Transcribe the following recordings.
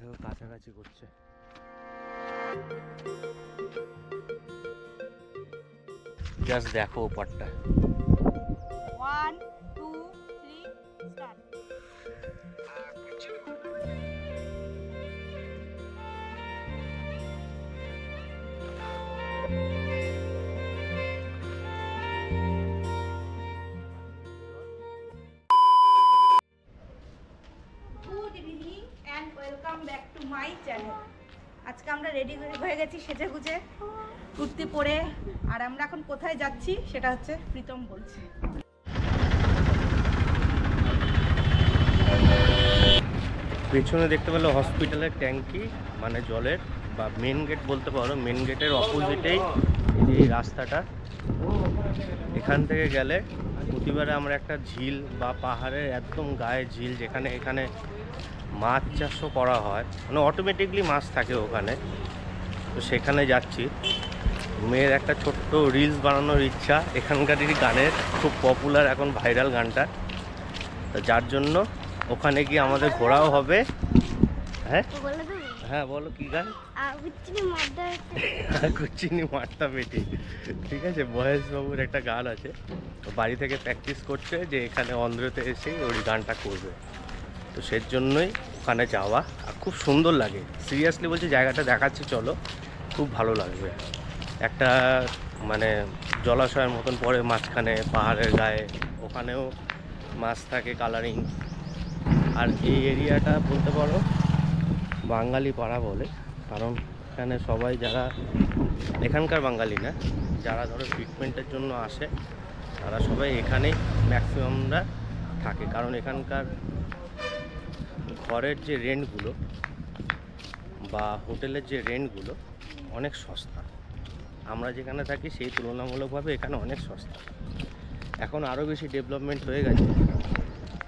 থেকে কাছাকাছি করছে। জাস্ট দেখো ওপারটা। গেছি সেজে গুজে কুর্তি পরে আর আমরা এখন কোথায় যাচ্ছি সেটা হচ্ছে প্রীতম বলছে। পেছনে দেখতে পেলে হসপিটালের ট্যাঙ্কি মানে জলের, বা মেন গেট বলতে পারো মেন গেটের অপোজিটেই এই রাস্তাটা। এখান থেকে গেলে প্রতিবারে আমরা একটা ঝিল বা পাহাড়ের একদম গায়ে ঝিল, যেখানে এখানে মাছ চাষও করা হয়। মানে অটোমেটিকলি মাছ থাকে ওখানে। তো সেখানে যাচ্ছি। মেয়ের একটা ছোট্ট রিলস বানানোর ইচ্ছা। এখানকারই গানের খুব পপুলার এখন ভাইরাল গানটা। তো যার জন্য ওখানে গিয়ে আমাদের ঘোরাও হবে। হ্যাঁ? হ্যাঁ বলো কি গান? কুচিনি মারতা পেটি ঠিক আছে বয়েস বাবুর একটা গান আছে। তো বাড়ি থেকে প্র্যাকটিস করছে যে এখানে অন্ধ্রতে এসে ওই গানটা করবে। তো সের জন্যই ওখানে যাওয়া। আর খুব সুন্দর লাগে। সিরিয়াসলি বলছি, জায়গাটা দেখাচ্ছি, চলো। খুব ভালো লাগবে। একটা মানে জলাশয়ের মতন পড়ে মাঝখানে, পাহাড়ের গায়ে। ওখানেও মাছ থাকে কালারিং আর এই এরিয়াটা বলতে পারো, বাঙালি পাড়া বলে। কারণ এখানে সবাই যারা, এখানকার বাঙালি না, যারা ধরো ট্রিটমেন্টের জন্য আসে, তারা সবাই এখানেই ম্যাক্সিমামরা থাকে। কারণ এখানকার ঘরের যে রেন্টগুলো বা হোটেলের যে রেন্টগুলো অনেক সস্তা। আমরা যেখানে থাকি সেই তুলনামূলকভাবে এখানে অনেক সস্তা। এখন আরও বেশি ডেভেলপমেন্ট হয়ে গেছে।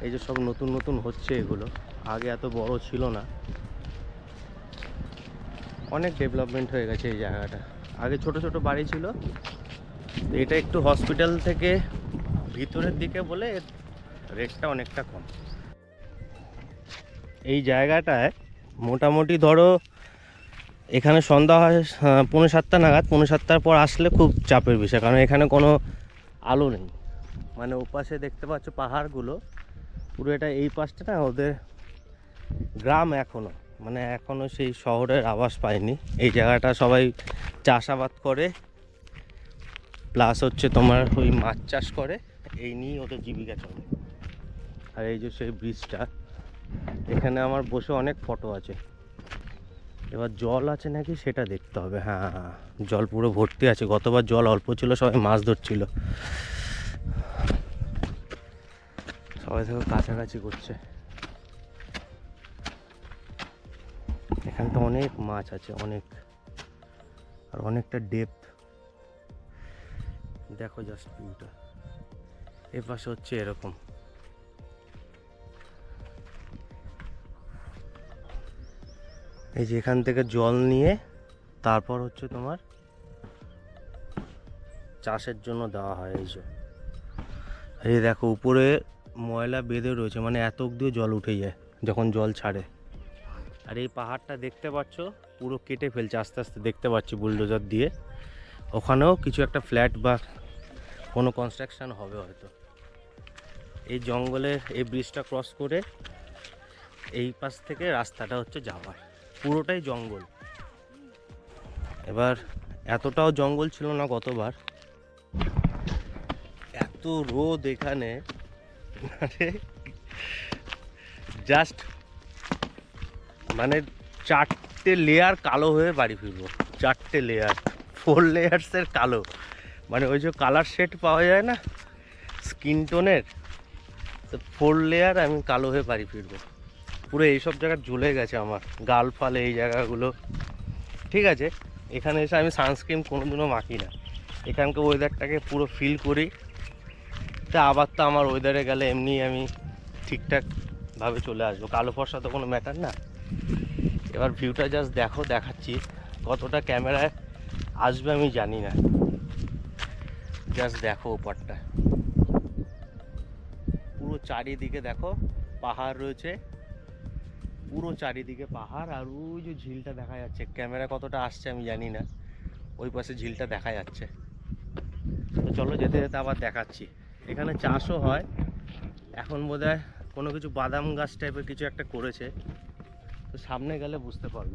এই যে সব নতুন নতুন হচ্ছে এগুলো। আগে এত বড় ছিল না। অনেক ডেভেলপমেন্ট হয়ে গেছে এই জায়গাটা। আগে ছোট ছোট বাড়ি ছিল। এটা একটু হসপিটাল থেকে ভিতরের দিকে বলে রেটটা অনেকটা কম। এই জায়গাটায় মোটামুটি ধরো এখানে সন্ধ্যা হয় আহ, পৌনে সাতটা নাগাদ। পৌনে সাতটার পর আসলে খুব চাপের বিষয় কারণ এখানে কোনো আলো নেই। মানে ওপাশে দেখতে পাচ্ছ পাহাড়গুলো পুরো এটা এই পাশটা না ওদের গ্রাম এখনও। মানে এখনও সেই শহরের আবাস পায়নি। এই জায়গাটা সবাই চাষাবাদ করে প্লাস হচ্ছে তোমার ওই মাছ চাষ করে। এই নিয়েই ওদের জীবিকা চলে। আর এই যে সেই ব্রিজটা এখানে আমার বসে অনেক ফটো আছে। এবার জল আছে নাকি সেটা দেখতে হবে হ্যাঁ জল পুরো ভর্তি আছে। গতবার জল অল্প ছিল, সবাই মাছ ধরছিল। সবাই থেকে কাছাকাছি করছে। এখানে তো অনেক মাছ আছে, অনেক। আর অনেকটা ডেপথ দেখো জাস্ট ভিউটা এ পাশে হচ্ছে এরকম। এই যে এখান থেকে জল নিয়ে তারপর হচ্ছে তোমার চাষের জন্য দেওয়া হয় এই যে। এই দেখো, উপরে ময়লা বেঁধে রয়েছে মানে এত অব্দিও জল উঠে যায় যখন জল ছাড়ে। আর এই পাহাড়টা দেখতে পাচ্ছ, পুরো কেটে ফেলছে, আস্তে আস্তে দেখতে পাচ্ছি বুলডোজার দিয়ে। ওখানেও কিছু একটা ফ্ল্যাট বা কোনো কনস্ট্রাকশন হবে হয়তো। এই জঙ্গলের এই ব্রিজটা ক্রস করে এই পাশ থেকে রাস্তাটা হচ্ছে যাওয়ার। পুরোটাই জঙ্গল। এবার এতটাও জঙ্গল ছিল না গতবার। এত রোদ এখানে। মানে জাস্ট মানে চারটে লেয়ার কালো হয়ে বাড়ি ফিরবো। চারটে লেয়ার ফোর লেয়ার্সের কালো। মানে ওই যে কালার শেড পাওয়া যায় না স্কিন টোনের তো ফোর লেয়ার আমি কালো হয়ে বাড়ি ফিরবো। পুরো এইসব জায়গা ঝুলে গেছে আমার। গাল ফাল এই জায়গাগুলো। ঠিক আছে, এখানে এসে আমি সানস্ক্রিন কোনোদিনও মাখি না। এখানকার ওয়েদারটাকে পুরো ফিল করি। তা আবার তো আমার ওয়েদারে গেলে এমনি আমি ঠিকঠাকভাবে চলে আসব। কালো ফর্সা তো কোনো ম্যাটার না। এবার ভিউটা জাস্ট দেখো, দেখাচ্ছি। কতটা ক্যামেরায় আসবে আমি জানি না। জাস্ট দেখো ওপারটা। পুরো চারিদিকে দেখো, পাহাড় রয়েছে। পুরো চারিদিকে পাহাড় আর ওই যে ঝিলটা দেখা যাচ্ছে। ক্যামেরা কতটা আসছে আমি জানি না। ওই পাশে ঝিলটা দেখা যাচ্ছে। তো চলো যেতে যেতে আবার দেখাচ্ছি। এখানে চাষও হয়। এখন বোধহয় কোনো কিছু বাদাম গাছ টাইপের কিছু একটা করেছে। তো সামনে গেলে বুঝতে পারব।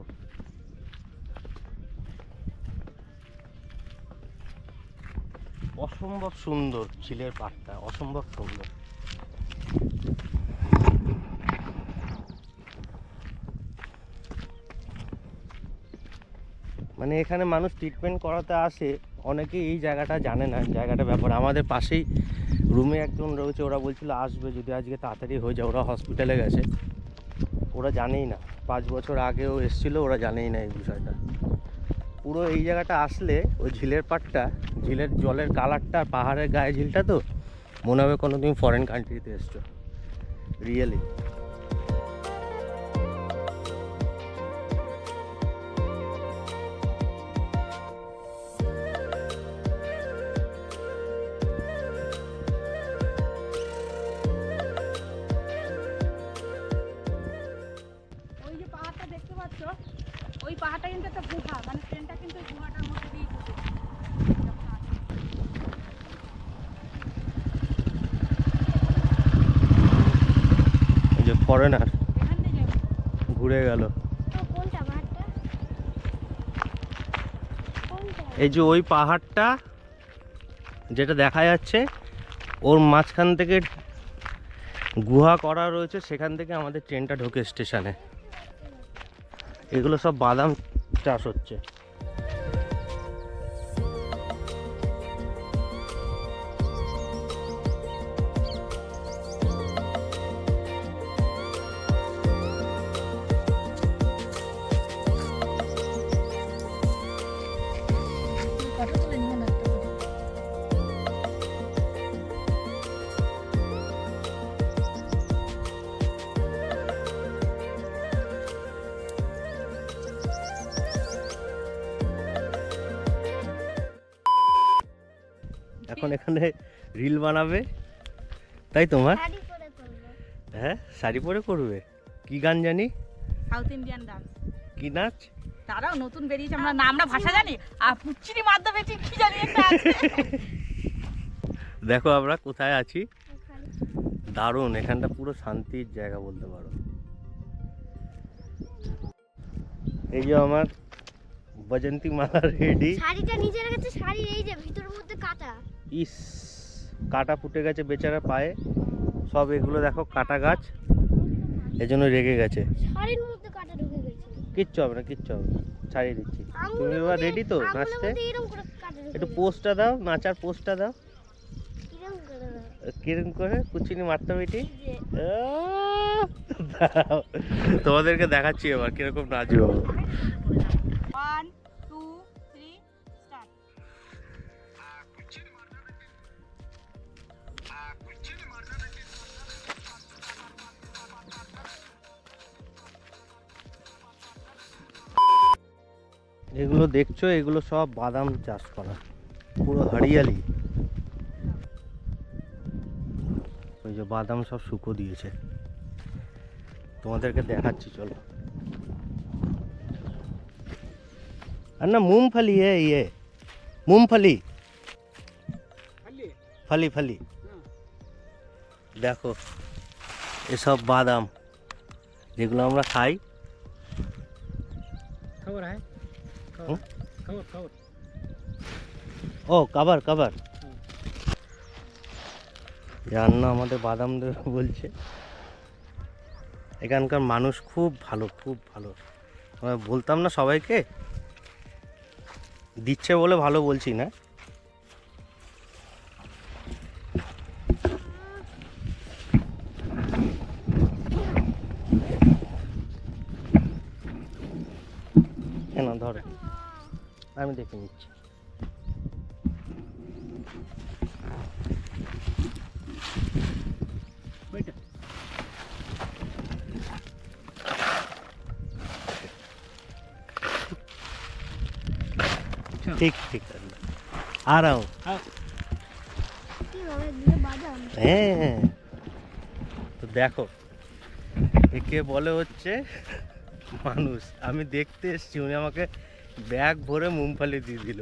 অসম্ভব সুন্দর ঝিলের পাড়টা, অসম্ভব সুন্দর। মানে এখানে মানুষ ট্রিটমেন্ট করাতে আসে, অনেকেই এই জায়গাটা জানে না, জায়গাটা ব্যাপার। আমাদের পাশেই রুমে একজন রয়েছে, ওরা বলছিল, আসবে, যদি আজকে তাড়াতাড়ি হয়ে যায়। ওরা হসপিটালে গেছে। ওরা জানেই না। পাঁচ বছর আগেও এসেছিল, ওরা জানেই না এই বিষয়টা। পুরো এই জায়গাটা আসলে ওই ঝিলের পাড়টা, ঝিলের জলের কালারটা, পাহাড়ের গায়ে ঝিলটা তো, মনে হবে কোনো তুমি ফরেন কান্ট্রিতে এসছো। রিয়েলি ঘুরে গেল। এই যে ওই পাহাড়টা যেটা দেখা যাচ্ছে ওর মাঝখান থেকে গুহা করা রয়েছে সেখান থেকে আমাদের ট্রেনটা ঢোকে স্টেশনে। এগুলো সব বাদাম চাষ হচ্ছে। এখন রিল বানাবে। তাই তোমার? শাড়ি পরে করব। হ্যাঁ শাড়ি পরে করবে? কি গান জানি? সাউথ ইন্ডিয়ান ডান্স কি নাচ? তারাও নতুন বেরিয়েছে আমরা না আমরা ভাষা জানি। আর পুচ্চিরি মাধ্যমে ঠিক কি জানি একটা আছে। দেখো আমরা কোথায় আছি। দারুণ এখানটা পুরো শান্তির জায়গা বলতে পারো। এই যে আমার বজন্তী মালা রেডি শাড়িটা নিচে রেখেছে শাড়ি এই যে কাটা ইস কাটা ফুটে গেছে বেচারা পায়ে। সব এগুলো দেখো কাটা গাছ। এজন্য রেগে গেছে। কিচ্ছু হবে না কিচ্ছু হবে না। ছাড়িয়ে দিচ্ছি। তুমি এবার রেডি তো? নাচতে? একটু পোস্টটা দাও নাচার পোস্টটা দাও। কীরকম করে? দাও? কিরম করে? কুচিনি মারতে বেটি। এই তোমাদেরকে দেখাচ্ছি এবার কীরকম নাচবো এগুলো দেখছ, এগুলো সব বাদাম চাষ করা। পুরো হরিয়ালি। ওই যে বাদাম সব শুকো দিয়েছে। তোমাদেরকে দেখাচ্ছি, চলো। আর না, মুমফালি হে ইয়ে। মুমফালি। ফালি ফালি। দেখো, এসব বাদাম, যেগুলো আমরা খাই। খবর হয় ও কাবার কাবার রান্না আমাদের বাদাম দেবে বলছে। এখানকার মানুষ খুব ভালো খুব ভালো। বলতাম না সবাইকে? দিচ্ছে বলে ভালো বলছি না কেন ধরো আমি দেখে নিচ্ছি बैठ ठीक ठीक आ रहा हूँ কি হবে দিয়ে বাদাম হ্যাঁ তো দেখো একে বলে হচ্ছে মানুষ আমি দেখতে এসেছি উনি আমাকে ব্যাগ ভরে মুমফালি দিয়ে দিল।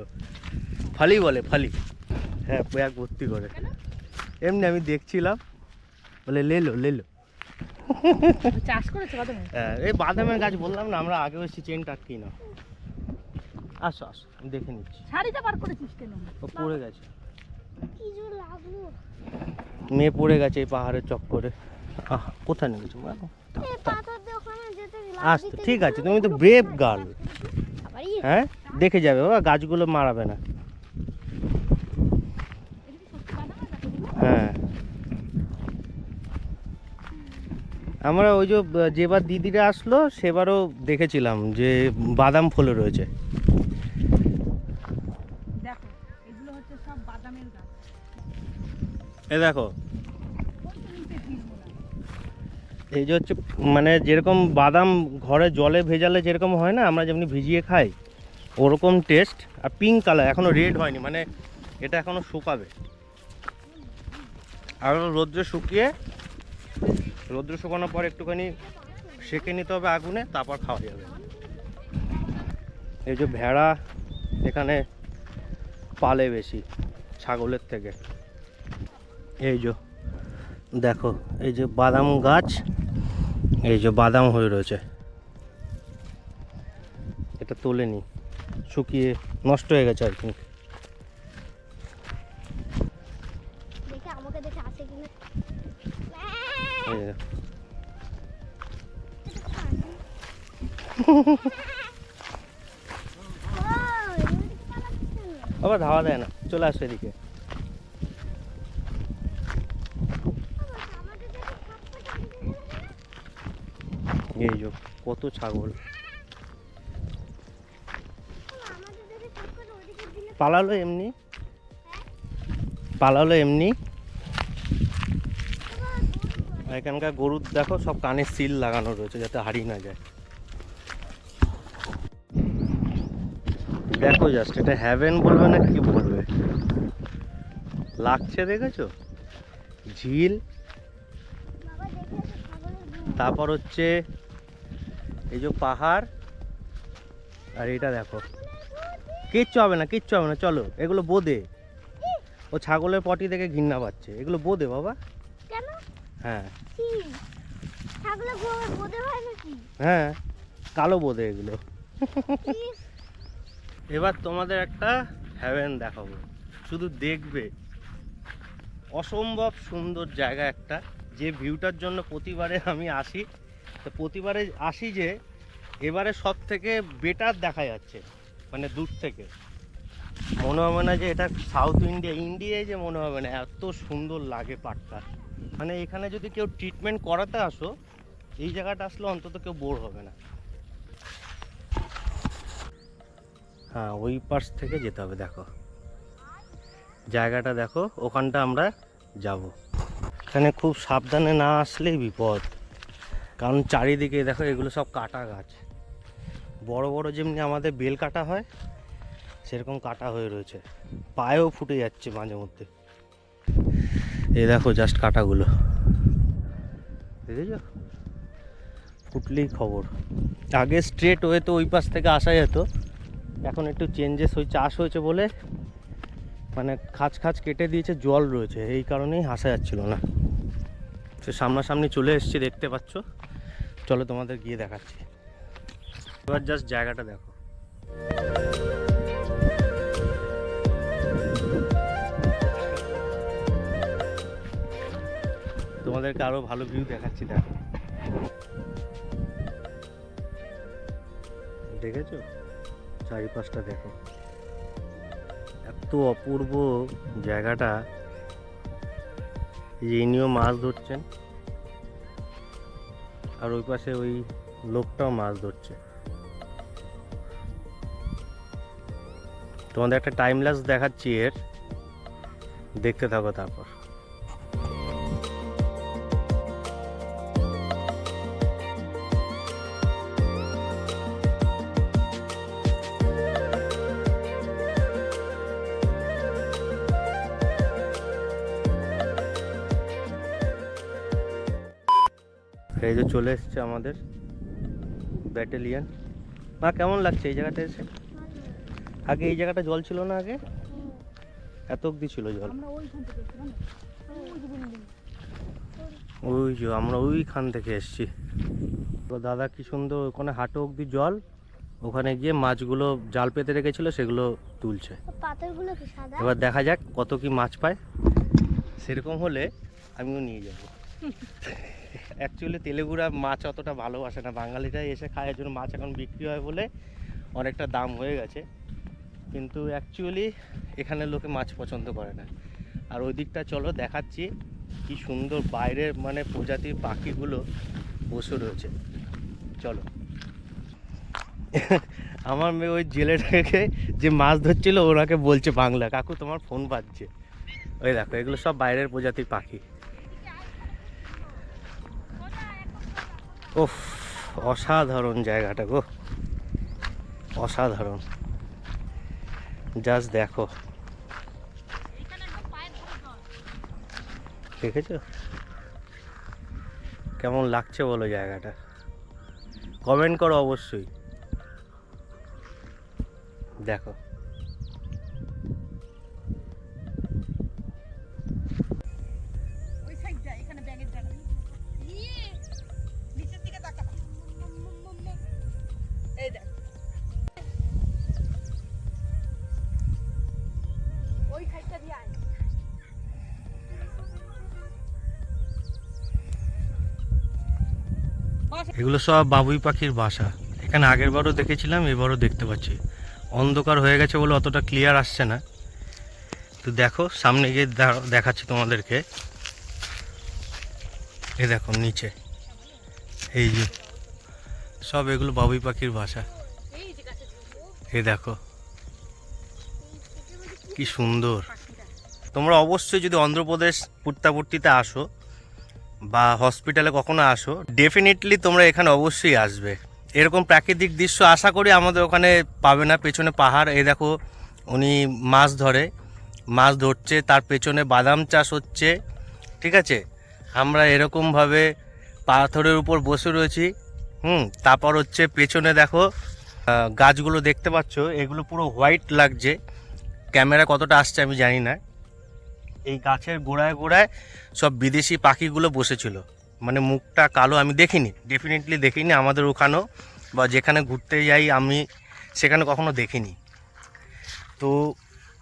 ফালি বলে ফালি। হ্যাঁ ব্যাগ ভর্তি করে। এমনি আমি দেখছিলাম বলে লেলো লেলো। চাষ করেছে হ্যাঁ এই বাদামের গাছ বললাম না আমরা আগে এসেছি চেন টাটকি না আসো আসো আমি দেখে নিচ্ছি। শাড়িটা বার করেছিস কেন? ও পড়ে গেছে। মেয়ে পড়ে গেছে এই পাহাড়ের চক্করে। আহ কোথায় নিয়ে গেছো? আচ্ছা দিতে ঠিক আছে তুমি তো ব্রেভ গার্ল হ্যাঁ? দেখে যাবে বাবা গাছগুলো মারাবে না। হ্যাঁ। আমরা ওই যে যেবার দিদিরা আসলো সেবারও দেখেছিলাম যে বাদাম ফলে রয়েছে। এ দেখো। এই যে হচ্ছে মানে যেরকম বাদাম ঘরে জলে ভেজালে যেরকম হয় না আমরা যেমনি ভিজিয়ে খাই ওরকম টেস্ট আর পিঙ্ক কালার এখনও রেড হয়নি মানে এটা এখনও শুকাবে। আর রোদ্রে শুকিয়ে, রোদ্রে শুকানোর পর একটুখানি সেঁকে নিতে হবে আগুনে, তারপর খাওয়া যাবে। এই যে ভেড়া এখানে পালে বেশি, ছাগলের থেকে। এই যে, দেখো, এই যে বাদাম গাছ, এই যে বাদাম হয়ে রয়েছে। এটা তোলেনি শুকিয়ে নষ্ট হয়ে গেছে আর কি? আবার ধাওয়া দেয় না চলে আসো এদিকে? এই কত ছাগল পালালো এমনি। পালালো এমনি। এখানকার গরুর দেখো, সব কানে সিল লাগানো রয়েছে যাতে হারিয়ে না যায়। দেখো জাস্ট এটা হ্যাভেন বলবে না কি বলবে? লাগছে দেখেছ? ঝিল। তারপর হচ্ছে এই যে পাহাড়। আর এটা দেখো। কিচ্ছু হবে না কিচ্ছু হবে না চলো এগুলো বোদে। ও ছাগলের পটি থেকে ঘৃণা পাচ্ছে। এগুলো বোদে বাবা। কেন? হ্যাঁ। বোধে হয় হ্যাঁ কালো বোদে এগুলো। এবার তোমাদের একটা হ্যাভেন দেখাবো। শুধু দেখবে। অসম্ভব সুন্দর জায়গা একটা। যে ভিউটার জন্য প্রতিবারে আমি আসি। তো প্রতিবারে আসি যে এবারে সব থেকে বেটার দেখা যাচ্ছে। মানে দূর থেকে। মনে হবে না যে এটা সাউথ ইন্ডিয়া ইন্ডিয়ায় যে মনে হবে না, এত সুন্দর লাগে পাটটা। মানে এখানে যদি কেউ ট্রিটমেন্ট করাতে আসো, এই জায়গাটা আসলে অন্তত কেউ বোর হবে না। হ্যাঁ ওই পাশ থেকে যেতে হবে, দেখো। জায়গাটা দেখো, ওখানটা আমরা যাব। এখানে খুব সাবধানে না আসলেই বিপদ। কারণ চারিদিকে দেখো, এগুলো সব কাটা গাছ। বড় বড় যেমনি আমাদের বেল কাটা হয়, সেরকম কাটা হয়ে রয়েছে। পায়েও ফুটে যাচ্ছে মাঝে মধ্যে। এ দেখো জাস্ট কাটাগুলো। দেখেছ? ফুটলেই খবর। আগে স্ট্রেট ওয়ে তো ওই পাশ থেকে আসা যেত। এখন একটু চেঞ্জেস ওই চাষ হয়েছে বলে মানে খাঁচ খাঁচ কেটে দিয়েছে, জল রয়েছে। এই কারণেই আসা যাচ্ছিল না। সে সামনাসামনি চলে এসেছি, দেখতে পাচ্ছ। চলো তোমাদের গিয়ে দেখাচ্ছি। এবার জাস্ট জায়গাটা দেখো। তোমাদেরকে আরও ভালো ভিউ দেখাচ্ছি, দেখো। দেখেছ? চারিপাশটা দেখো। এত অপূর্ব জায়গাটা। ইনিও মাছ ধরছেন। আর ওই পাশে ওই লোকটাও মাছ ধরছে। তোমাদের একটা টাইম ল্যাপস দেখাচ্ছি এর। দেখতে থাকো তারপর। এই যে চলে এসছে আমাদের ব্যাটালিয়ান মা, কেমন লাগছে এই জায়গাটা এসে? আগে এই জায়গাটা জল ছিল না আগে? এত অবধি ছিল জল। ওই যে আমরা ওইখান থেকে এসছি। তো দাদা কি সুন্দর ওখানে হাঁটো অবধি জল ওখানে গিয়ে মাছগুলো জাল পেতে রেখেছিল সেগুলো তুলছে। এবার দেখা যাক কত কি মাছ পায়। সেরকম হলে আমিও নিয়ে যাব। অ্যাকচুয়ালি তেলেগুড়া মাছ অতটা ভালোবাসে না। বাঙালিরাই এসে খায় এর জন্য মাছ এখন বিক্রি হয় বলে অনেকটা দাম হয়ে গেছে। কিন্তু অ্যাকচুয়ালি এখানে লোকে মাছ পছন্দ করে না। আর ওই দিকটা চলো দেখাচ্ছি কি সুন্দর বাইরের মানে প্রজাতির পাখিগুলো বসে রয়েছে। চলো। আমার মেয়ে ওই জেলেটাকে যে মাছ ধরছিল, ওনাকে বলছে বাংলা। কাকু, তোমার ফোন বাজছে। ওই দেখো, এগুলো সব বাইরের প্রজাতির পাখি। ওফ অসাধারণ জায়গাটা গো। অসাধারণ। জাস্ট দেখো। দেখেছ? কেমন লাগছে বলো জায়গাটা? কমেন্ট করো অবশ্যই। দেখো। এগুলো সব বাবুই পাখির বাসা। এখানে আগের বারও দেখেছিলাম, এবারও দেখতে পাচ্ছি। অন্ধকার হয়ে গেছে বলে অতটা ক্লিয়ার আসছে না। তো দেখো, সামনে গিয়ে দেখাচ্ছি তোমাদেরকে। এ দেখো, নিচে। এই যে, সব এগুলো বাবুই পাখির বাসা। এই দেখো। কি সুন্দর। তোমরা অবশ্যই যদি অন্ধ্রপ্রদেশ পুত্তাপুর্তিতে আসো বা হসপিটালে কখনো আসো ডেফিনেটলি তোমরা এখানে অবশ্যই আসবে। এরকম প্রাকৃতিক দৃশ্য আশা করি আমাদের ওখানে পাবে না, পেছনে পাহাড়, এই দেখো উনি মাছ ধরে, মাছ ধরছে, তার পেছনে বাদাম চাষ হচ্ছে, ঠিক আছে? আমরা এরকমভাবে পাথরের উপর বসে রয়েছি, হুম, তারপর হচ্ছে পেছনে দেখো গাছগুলো দেখতে পাচ্ছ, এগুলো পুরো হোয়াইট লাগছে। ক্যামেরা কতটা আসছে আমি জানি না। এই গাছের গোড়ায় গোড়ায় সব বিদেশি পাখিগুলো বসেছিল। মানে মুখটা কালো আমি দেখিনি ডেফিনেটলি দেখিনি আমাদের ওখানেও বা যেখানে ঘুরতে যাই আমি সেখানে কখনো দেখিনি। তো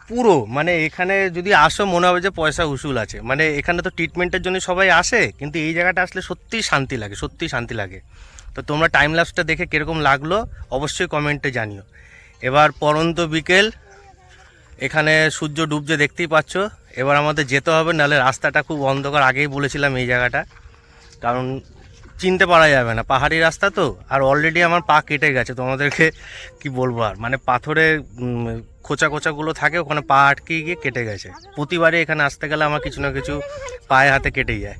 পুরো মানে এখানে যদি আসো মনে হবে যে পয়সা উসুল আছে। মানে এখানে তো ট্রিটমেন্টের জন্য সবাই আসে, কিন্তু এই জায়গাটা আসলে সত্যিই শান্তি লাগে, সত্যিই শান্তি লাগে। তো তোমরা টাইম ল্যাপসটা দেখে কীরকম লাগল অবশ্যই কমেন্টে জানিও। এবার পরন্ত বিকেল এখানে সূর্য ডুবছে দেখতেই পাচ্ছ। এবার আমাদের যেতে হবে নাহলে রাস্তাটা খুব অন্ধকার আগেই বলেছিলাম এই জায়গাটা। কারণ চিনতে পারা যাবে না পাহাড়ি রাস্তা তো আর অলরেডি আমার পা কেটে গেছে। তোমাদেরকে কি বলব আর? মানে পাথরের উম, খোঁচা খোঁচাগুলো থাকে ওখানে পা আটকে গিয়ে কেটে গেছে। প্রতিবারে এখানে আসতে গেলে আমার কিছু না কিছু পায়ে হাতে কেটে যায়।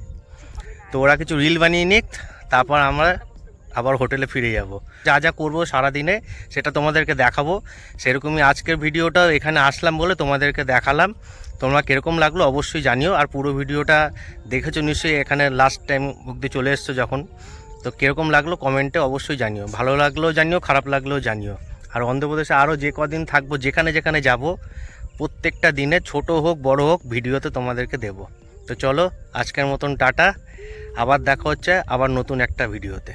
তো ওরা কিছু রিল বানিয়ে নিক তারপর আমরা আবার হোটেলে ফিরে যাব। যা যা করব সারাদিনে সেটা তোমাদেরকে দেখাবো। সেরকমই আজকের ভিডিওটা এখানে আসলাম বলে তোমাদেরকে দেখালাম। তোমরা কীরকম লাগল অবশ্যই জানিও। আর পুরো ভিডিওটা দেখেছ নিশ্চয়ই এখানে লাস্ট টাইম অবধি চলে এসছো যখন। তো কীরকম লাগল কমেন্টে অবশ্যই জানিও। ভালো লাগলেও জানিও, খারাপ লাগলেও জানিও। আর অন্ধ্রপ্রদেশে আরও যে কদিন থাকব, যেখানে যেখানে যাব, প্রত্যেকটা দিনে ছোট হোক, বড় হোক, ভিডিওতে তোমাদেরকে দেব। তো চলো আজকের মতন টাটা। আবার দেখা হচ্ছে আবার নতুন একটা ভিডিওতে।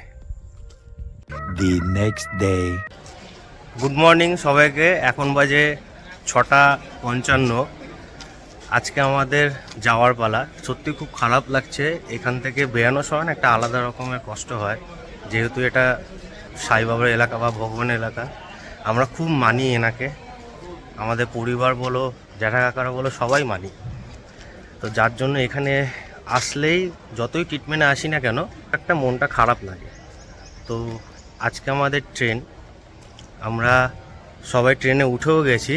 The next day. Good morning সবাইকে। এখন বাজে ছটা পঞ্চান্ন। আজকে আমাদের যাওয়ার পালা। সত্যি খুব খারাপ লাগছে। এখান থেকে বেরানোর সময় একটা আলাদা রকমের কষ্ট হয়। যেহেতু এটা সাইবাবার এলাকা বা ভগবান এলাকা। আমরা খুব মানি এনাকে। আমাদের পরিবার বলো, জ্যাঠা কাকারা বলো, সবাই মানি। তো যার জন্য এখানে আসলেই যতই ট্রিটমেন্টে আসি না কেন, একটা মনটা খারাপ লাগে। তো আজকে আমাদের ট্রেন। আমরা সবাই ট্রেনে উঠেও গেছি।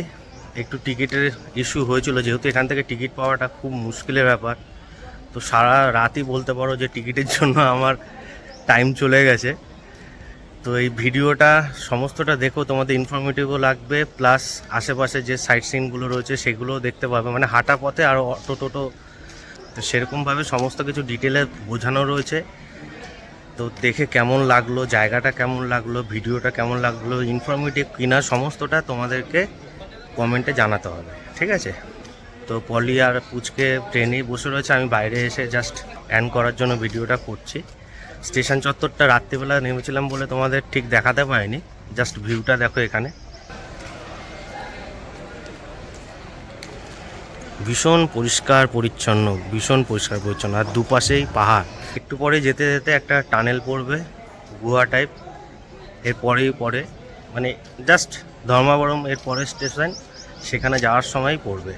একটু টিকিটের ইস্যু হয়েছিল, যেহেতু এখান থেকে টিকিট পাওয়াটা খুব মুশকিলের ব্যাপার। তো সারা রাতই বলতে পারো যে টিকিটের জন্য আমার টাইম চলে গেছে। তো এই ভিডিওটা সমস্তটা দেখো, তোমাদের ইনফরমেটিভও লাগবে। প্লাস আশেপাশে যে সাইট সিনগুলো রয়েছে, সেগুলোও দেখতে পাবে। মানে হাঁটা পথে আর অটো টোটো তো সেরকমভাবে সমস্ত কিছু ডিটেলে বোঝানো রয়েছে। তো দেখে কেমন লাগল, জায়গাটা কেমন লাগল, ভিডিওটা কেমন লাগল ইনফরমেটিভ কিনা সমস্তটা তোমাদেরকে কমেন্টে জানাতে হবে, ঠিক আছে? তো পলি আর পুচকে ট্রেনেই বসে রয়েছে, আমি বাইরে এসে জাস্ট অ্যান করার জন্য ভিডিওটা করছি। স্টেশন চত্বরটা রাত্রিবেলা নেমেছিলাম বলে তোমাদের ঠিক দেখাতে পারিনি জাস্ট ভিউটা দেখো এখানে। ভীষণ পরিষ্কার পরিচ্ছন্ন, ভীষণ পরিষ্কার পরিচ্ছন্ন। আর দুপাশেই পাহাড়। একটু পরে যেতে যেতে একটা টানেল পড়বে, গুহা টাইপের পরেই পরে মানে জাস্ট ধর্মাবরম এর পরে স্টেশন সেখানে যাওয়ার সময় পড়বে।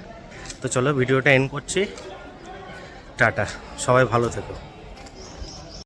তো চলো ভিডিওটা এন্ড করছি। টাটা। সবাই ভালো থেকো।